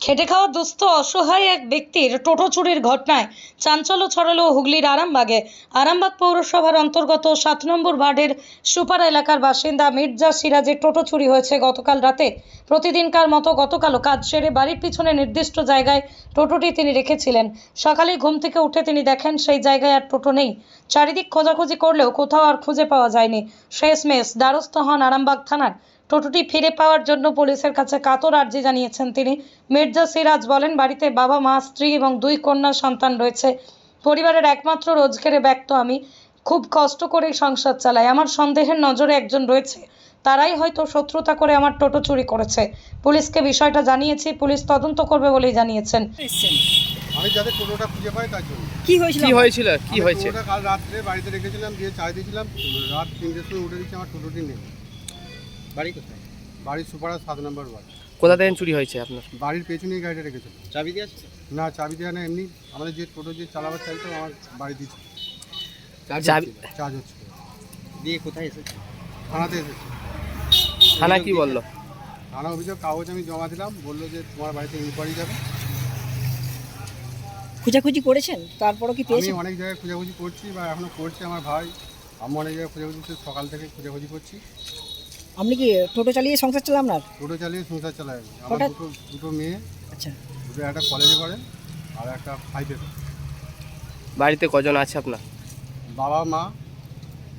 খেটে খাওয়া দুস্থ, অসহায় এক ব্যক্তির টোটো চুরির ঘটনায় চাঞ্চল্য ছড়ালো হুগলির আরামবাগে। আরামবাগ পৌরসভার অন্তর্গত সাত নম্বর ওয়ার্ডের সুপার এলাকার বাসিন্দা মির্জা সিরাজের টোটো চুরি হয়েছে গতকাল রাতে। প্রতিদিনকার মতো গতকালও কাজ সেরে বাড়ির পিছনে নির্দিষ্ট জায়গায় টোটোটি তিনি রেখেছিলেন। সকালে ঘুম থেকে উঠে তিনি দেখেন সেই জায়গায় আর টোটো নেই। চারিদিক খোঁজাখুঁজি করলেও কোথাও আর খুঁজে পাওয়া যায়নি। শেষমেশ দ্বারস্থ হন আরামবাগ থানার টোটোটি ফিরে পাওয়ার জন্য পুলিশের কাছে কাতর আর্জি জানিয়েছেন তিনি। মির্জা সিরাজ বলেন বাড়িতে বাবা মা স্ত্রী এবং দুই কন্যা সন্তান রয়েছে। পরিবারের একমাত্র রোজগারে ব্যক্ত আমি। খুব কষ্ট করে সংসার চালাই। আমার সন্দেহের নজরে একজন রয়েছে। তারাই হয়তো শত্রুতা করে আমার টোটো চুরি করেছে। পুলিশকে বিষয়টা জানিয়েছি। পুলিশ তদন্ত করবে বলেই জানিয়েছেন। আমি যাতে টোটোটা খুঁজে পাই তার জন্য। কি হয়েছিল? কি হয়েছিল? কি হয়েছে? কাল রাত্রে বাড়িতে রেখেছিলাম দিয়ে চাই দিয়েছিলাম রাত তিনটের সময় উঠে দিচ্ছি আমার টোটোটি নেই। বাড়ি কোথায়? বাড়ির সুপারা সাত নম্বর ওয়ার্ড। কোথা থেকে চুরি হয়েছে আপনার? বাড়ির পেছনেই গাড়িটা রেখেছিলাম চাবি দিয়ে আসছে? না চাবি দেওয়া না এমনি আমাদের যে টোটো যে চালাবার চাইতো আমার বাড়ি দিচ্ছে চাবি চার্জ হচ্ছে দিয়ে কোথায় এসেছে? থানাতে এসেছে। থানা কি বলল? থানা অভিযোগ কাগজ আমি জমা দিলাম বলল যে তোমার বাড়িতে ইনকোয়ারি যাবে। খোঁজাখুঁজি করেছেন? তারপরও কি আমি অনেক জায়গায় খোঁজাখুঁজি করছি বা এখনও করছি আমার ভাই। আমি অনেক জায়গায় খোঁজাখুঁজি করছি, সকাল থেকে খোঁজাখুঁজি করছি। আপনি কি টোটো চালিয়ে সংসার চালান আপনার? টোটো চালিয়ে সংসার চালাই আমার হঠাৎ- দুটো দুটো মেয়ে আচ্ছা। দুটো একটা কলেজে পড়ে আর একটা ফাইভে পড়ে। বাড়িতে কজন আছে আপনার? বাবা মা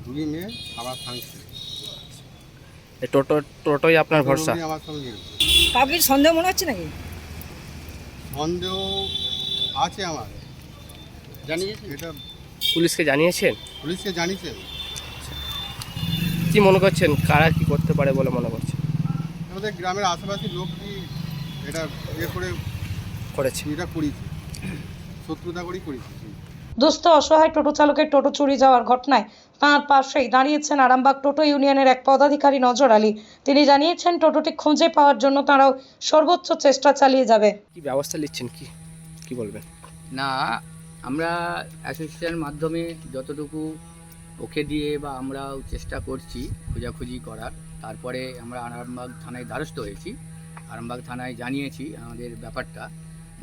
দুই মেয়ে আমার স্বামী এই টোটো টোটোই আপনার ভরসা? আমার সঙ্গে। গেছে। কাউকে কি সন্দেহ মনে হচ্ছে নাকি? সন্দেহ আছে আমার। জানিয়েছেন? এটা পুলিশকে জানিয়েছেন? পুলিশকে জানিয়েছে কি মনে করছেন? কারা কি করতে পারে বলে মনে করছেন? আমাদের গ্রামের আশেপাশের লোক কি এটা ইয়ে করে করেছে। এটা করিয়েছে? শত্রুতা করেই করেছে দুস্থ অসহায় টোটো চালকের টোটো চুরি যাওয়ার ঘটনায় তাঁর পাশেই দাঁড়িয়েছেন আরামবাগ টোটো ইউনিয়নের এক পদাধিকারী নজর আলী। তিনি জানিয়েছেন টোটোটি খুঁজে পাওয়ার জন্য তাঁরাও সর্বোচ্চ চেষ্টা চালিয়ে যাবে। কি ব্যবস্থা নিচ্ছেন কি? কি বলবেন? না আমরা অ্যাসোসিয়েশনের মাধ্যমে যতটুকু ওকে দিয়ে বা আমরাও চেষ্টা করছি খোঁজাখুঁজি করার। তারপরে আমরা আরামবাগ থানায় দ্বারস্থ হয়েছি। আরামবাগ থানায় জানিয়েছি আমাদের ব্যাপারটা।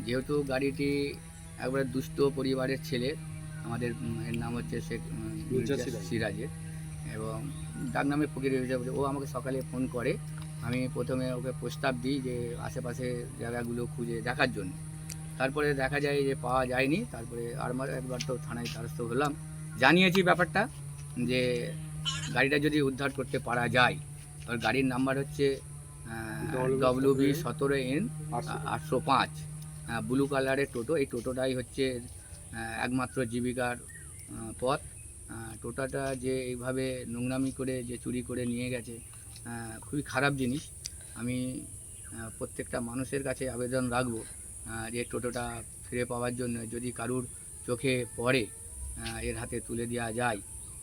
যেহেতু গাড়িটি একবারে দুস্থ পরিবারের ছেলে আমাদের এর নাম হচ্ছে শেখ। সিরাজের। এবং ডাক নামে ফকির হিসেবে ও আমাকে সকালে ফোন করে আমি প্রথমে ওকে প্রস্তাব দিই যে আশেপাশে জায়গাগুলো খুঁজে দেখার জন্য। তারপরে দেখা যায় যে পাওয়া যায়নি। তারপরে আর একবার তো থানায় দ্বারস্থ হলাম। জানিয়েছি ব্যাপারটা। যে গাড়িটা যদি উদ্ধার করতে পারা যায় ওর গাড়ির নাম্বার হচ্ছে ডব্লিউ বি সতেরো এন আটশো পাঁচ। ব্লু কালারের টোটো এই টোটোটাই হচ্ছে একমাত্র জীবিকার পথ। টোটোটা যে এইভাবে নোংরামি করে যে চুরি করে নিয়ে গেছে খুবই খারাপ জিনিস। আমি প্রত্যেকটা মানুষের কাছে আবেদন রাখব যে টোটোটা ফিরে পাওয়ার জন্য যদি কারুর চোখে পড়ে এর হাতে তুলে দেওয়া যায়।